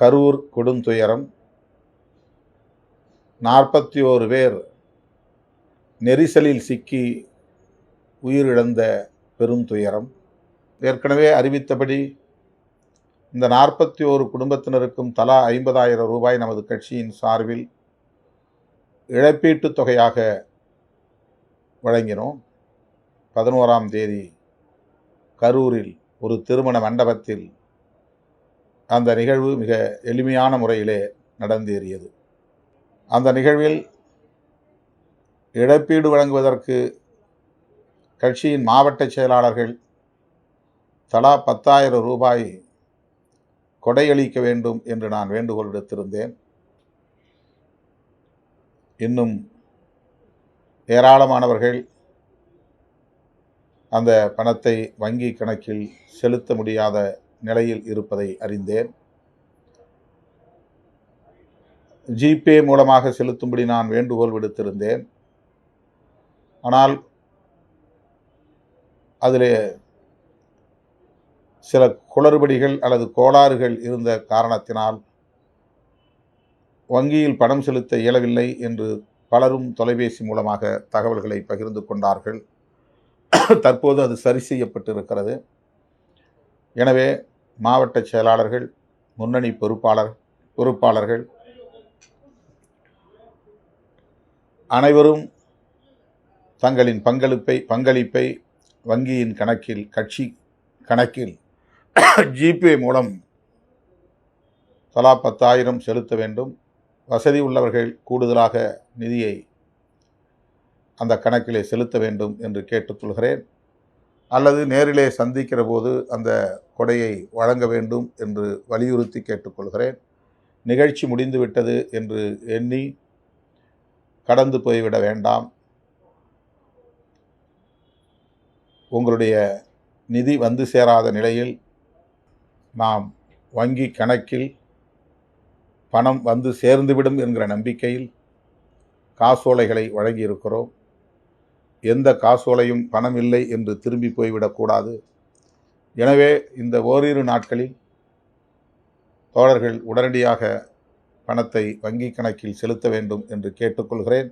கரூர் கொடுந்துயரம். நாற்பத்தி ஓரு பேர் நெரிசலில் சிக்கி உயிரிழந்த பெருந்துயரம். ஏற்கனவே அறிவித்தபடி இந்த நாற்பத்தி ஓரு குடும்பத்தினருக்கும் தலா ஐம்பதாயிரம் ரூபாய் நமது கட்சியின் சார்பில் இழப்பீட்டுத் தொகையாக வழங்கினோம். பதினோராம் தேதி கரூரில் ஒரு திருமண மண்டபத்தில் அந்த நிகழ்வு மிக எளிமையான முறையிலே நடந்தேறியது. அந்த நிகழ்வில் இழப்பீடு வழங்குவதற்கு கட்சியின் மாவட்ட செயலாளர்கள் தலா பத்தாயிரம் ரூபாய் கொடையளிக்க வேண்டும் என்று நான் வேண்டுகோள் விடுத்திருந்தேன் இன்னும் ஏராளமானவர்கள் அந்த பணத்தை வங்கி கணக்கில் செலுத்த முடியாத நிலையில் இருப்பதை அறிந்தேன். ஜிபே மூலமாக செலுத்தும்படி நான் வேண்டுகோள் விடுத்திருந்தேன். ஆனால் அதில் சில குளறுபடிகள் அல்லது கோளாறுகள் இருந்த காரணத்தினால் வங்கியில் பணம் செலுத்த இயலவில்லை என்று பலரும் தொலைபேசி மூலமாக தகவல்களை பகிர்ந்து கொண்டார்கள். தற்போது அது சரி செய்யப்பட்டிருக்கிறது. எனவே மாவட்ட செயலாளர்கள் முன்னணி பொறுப்பாளர் பொறுப்பாளர்கள் அனைவரும் தங்களின் பங்களிப்பை பங்களிப்பை வங்கியின் கணக்கில் கட்சி கணக்கில் ஜிபே மூலம் தலா பத்தாயிரம் செலுத்த வேண்டும். வசதி உள்ளவர்கள் கூடுதலாக நிதியை அந்த கணக்கிலே செலுத்த வேண்டும் என்று கேட்டுக்கொள்கிறேன். அல்லது நேரிலே சந்திக்கிற போது அந்த கொடையை வழங்க வேண்டும் என்று வலியுறுத்தி கேட்டுக்கொள்கிறேன். நிகழ்ச்சி முடிந்துவிட்டது என்று எண்ணி கடந்து போய்விட வேண்டாம். உங்களுடைய நிதி வந்து சேராத நிலையில் நாம் வங்கி கணக்கில் பணம் வந்து சேர்ந்துவிடும் என்கிற நம்பிக்கையில் காசோலைகளை வழங்கியிருக்கிறோம். எந்த காசோலையும் பணம் இல்லை என்று திரும்பி போய்விடக்கூடாது எனவே இந்த ஓரிரு நாட்களில் தோழர்கள் உடனடியாக பணத்தை வங்கி கணக்கில் செலுத்த வேண்டும் என்று கேட்டுக்கொள்கிறேன்.